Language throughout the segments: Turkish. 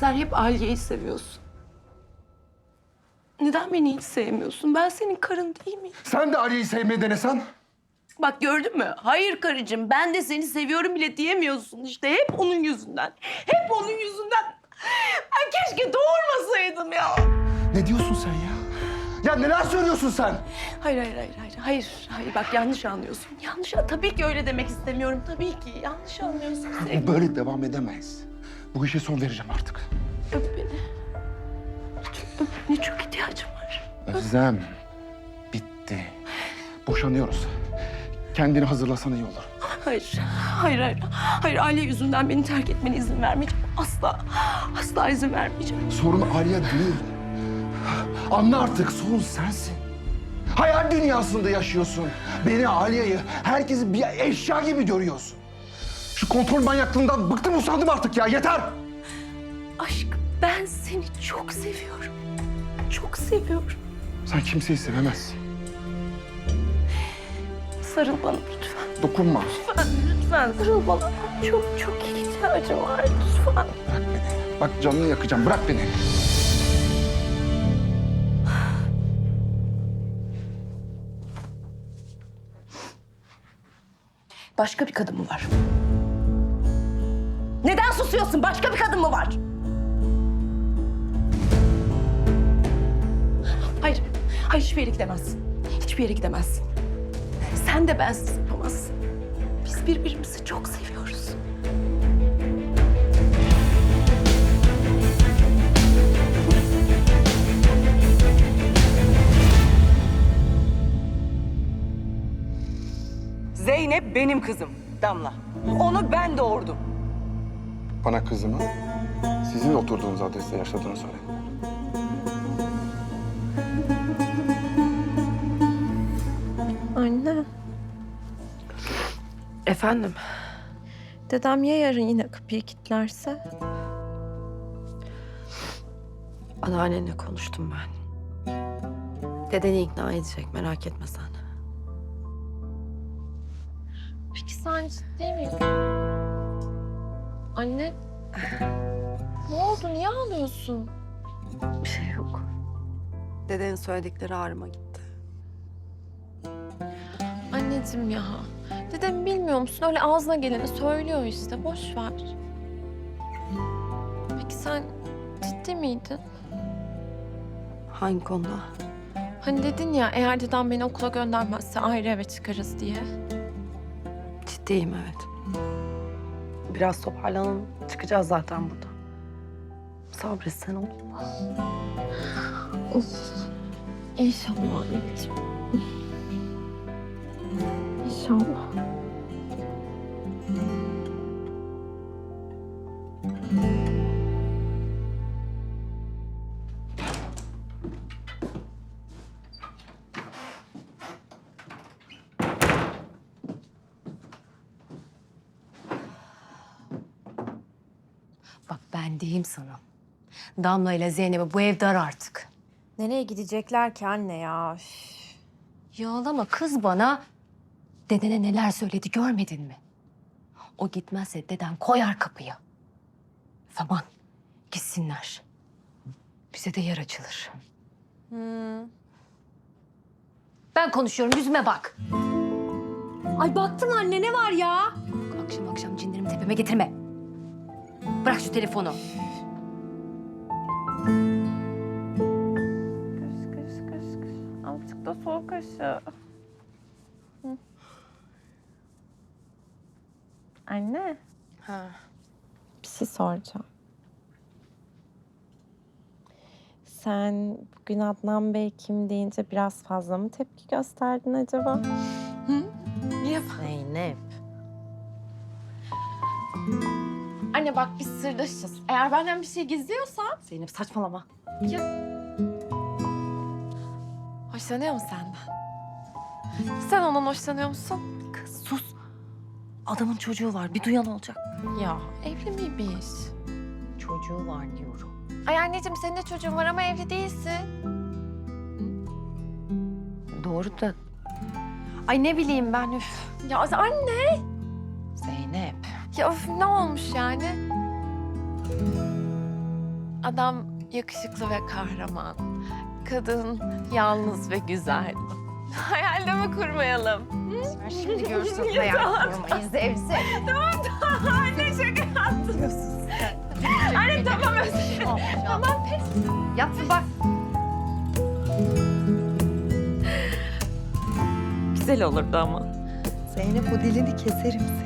Sen hep Aliye'yi seviyorsun. Neden beni hiç sevmiyorsun? Ben senin karın değil miyim? Sen de Ali'yi sevmeyi denesen. Bak gördün mü? Hayır karıcığım ben de seni seviyorum bile diyemiyorsun işte. Hep onun yüzünden. Hep onun yüzünden. Ben keşke doğurmasaydım ya. Ne diyorsun sen ya? Ya neler söylüyorsun sen? Hayır, hayır, hayır, hayır. Hayır, hayır. Bak yanlış anlıyorsun. Yanlış, tabii ki öyle demek istemiyorum. Tabii ki. Yanlış anlıyorsun. Bu böyle devam edemeyiz. Bu işe son vereceğim artık. Öp beni. Lütfen öp beni. Çok ihtiyacım var. Özlem. Bitti. Boşanıyoruz. Kendini hazırlasan iyi olur. Hayır, hayır, hayır. Hayır, aile yüzünden beni terk etmene izin vermeyeceğim. Asla, asla izin vermeyeceğim. Sorun Aliye değil. Anla artık sorun sensin. Hayal dünyasında yaşıyorsun. Beni, Aliye'yi, herkesi bir eşya gibi görüyorsun. Şu kontrol manyaklığından bıktım usandım artık ya yeter. Aşk, ben seni çok seviyorum. Çok seviyorum. Sen kimseyi sevemezsin. Sarıl bana lütfen. Dokunma. Lütfen, lütfen sarıl bana. Çok, çok ihtiyacım var. Lütfen. Bırak beni. Bak canını yakacağım. Bırak beni. Başka bir kadın mı var? Neden susuyorsun? Başka bir kadın mı var? Hayır, hayır hiçbir yere gidemezsin. Hiçbir yere gidemezsin. Sen de bensiz yapamazsın. Biz birbirimizi çok seviyoruz. Zeynep benim kızım Damla. Onu ben doğurdum. Bana kızımı sizin oturduğunuz adreste yaşadığını söyle. Anne, Efendim? dedem ya yarın yine kapıyı kilitlerse? Anneannenle konuştum ben. Dedeni ikna edecek merak etme sen. Peki sen ciddi misin? Anne, ne oldu? Niye ağlıyorsun? Bir şey yok. Dedenin söyledikleri ağrıma gitti. Anneciğim ya, dedem bilmiyor musun? Öyle ağzına geleni söylüyor işte, boş ver. Peki sen ciddi miydin? Hangi konuda? Hani dedin ya, eğer dedem beni okula göndermezse ayrı eve çıkarız diye. Ciddiyim evet. Biraz toparlanalım. Çıkacağız zaten burada. Sabretsen olur mu? İnşallah anneciğim. İnşallah. Bak ben diyeyim sana. Damla ile Zeynep'e bu ev dar artık. Nereye gidecekler ki anne ya? Üf. Yağlama kız bana. Dedene neler söyledi görmedin mi? O gitmezse deden koyar kapıya. Aman gitsinler. Bize de yer açılır. Hmm. Ben konuşuyorum yüzüme bak. Ay baktım anne ne var ya? Akşam akşam cinlerimi tepeme getirme. Bırak şu telefonu. Kış kış kış kış. Azıcık da soğuk aşı. Hı. Anne. Ha. Bir şey soracağım. Sen bugün Adnan Bey kim deyince biraz fazla mı tepki gösterdin acaba? Niye? Zeynep. Anne bak biz sırdaşız. Eğer benden bir şey gizliyorsan... Zeynep saçmalama. Hoşlanıyor mu senden? Sen ondan hoşlanıyor musun? Kız sus. Adamın çocuğu var. Bir duyan olacak. Ya evli miymiş? Çocuğu var diyorum. Ay anneciğim senin de çocuğun var ama evli değilsin. Doğru da. Ay ne bileyim ben üf. Ya anne. Zeynep. Ya öf, ne olmuş yani? Adam yakışıklı ve kahraman. Kadın yalnız ve güzel. Hayalde mi kurmayalım? Şimdi görsün hayal kurmayı zevzek. Anne şaka yaptın. Anne tamam özür Tamam pes. Yat bak. Güzel olurdu ama. Zeynep o dilini keserim seni.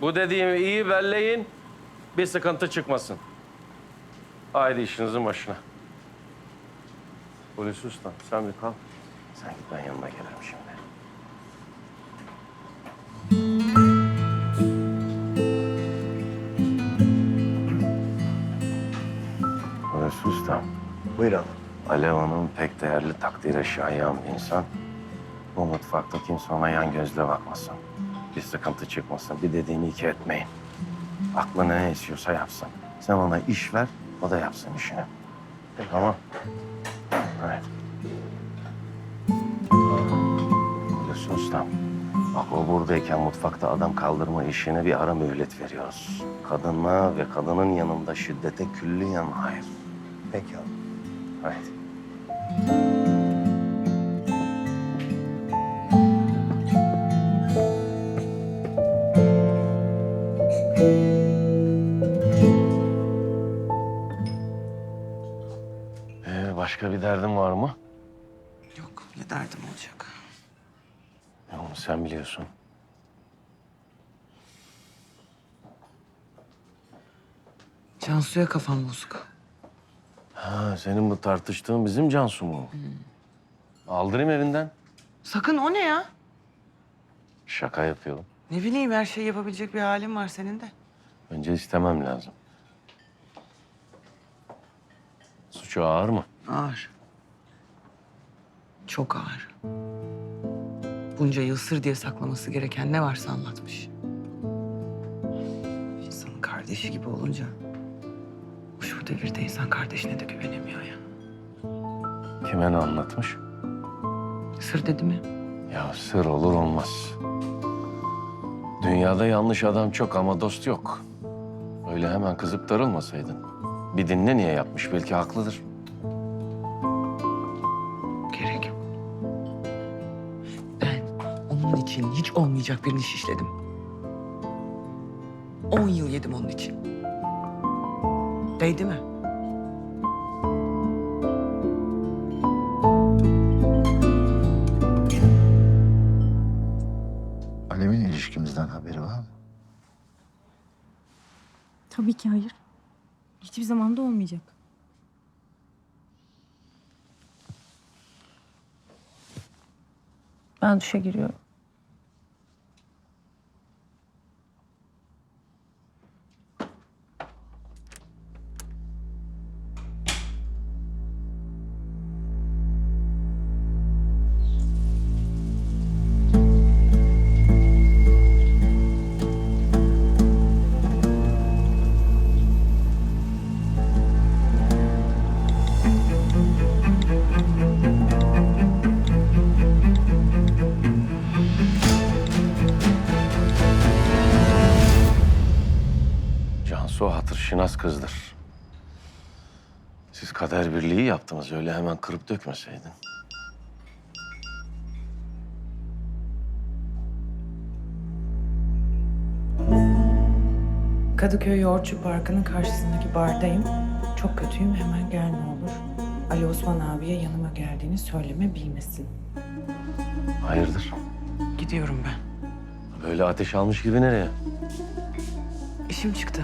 Bu dediğimi iyi belleyin, bir sıkıntı çıkmasın. Haydi işinizin başına. Polis usta, sen bir kal. Sen git ben yanına gelirim şimdi. Polis usta. Buyurun. Alev Hanım pek değerli takdire şayan bir insan. Bu mutfakta kimse ona yan gözle bakmasın. Bir sıkıntı çıkmasın. Bir dediğini iki etmeyin. Aklına ne esiyorsa yapsın. Sen ona iş ver, o da yapsın işini. Tamam. Evet. Polis ustam. Bak o buradayken mutfakta adam kaldırma işine bir ara mühlet veriyoruz. Kadına ve kadının yanında şiddete külliyen hayır. Peki abi. Haydi. Başka bir derdin var mı? Yok ne derdim olacak. Ya Onu sen biliyorsun. Cansu'ya kafam bozuk. Ha, senin bu tartıştığın bizim Cansu mu? Aldırayım evinden. Sakın o ne ya? Şaka yapıyorum. Ne bileyim her şeyi yapabilecek bir halin var senin de. Önce istemem lazım. Suçu ağır mı? Ağır. Çok ağır. Bunca yıl sır diye saklaması gereken ne varsa anlatmış. İnsanın kardeşi gibi olunca... Şu devirde insan kardeşine de güvenemiyor ya. Kime ne anlatmış? Sır dedi mi? Ya sır olur olmaz. Dünyada yanlış adam çok ama dost yok. Öyle hemen kızıp darılmasaydın. Bir dinle niye yapmış belki haklıdır. İçin hiç olmayacak birini şişledim. On yıl yedim onun için. Değdi mi? Alev'in ilişkimizden haberi var mı? Tabii ki hayır. Hiçbir zaman da olmayacak. Ben duşa giriyorum. Cansu hatırşinas kızdır. Siz kader birliği yaptınız öyle hemen kırıp dökmeseydin. Kadıköy Yoğurtçu Parkı'nın karşısındaki bardayım. Çok kötüyüm hemen gel ne olur. Ali Osman abiye yanıma geldiğini söyleme bilmesin. Hayırdır? Gidiyorum ben. Böyle ateş almış gibi nereye? İşim çıktı.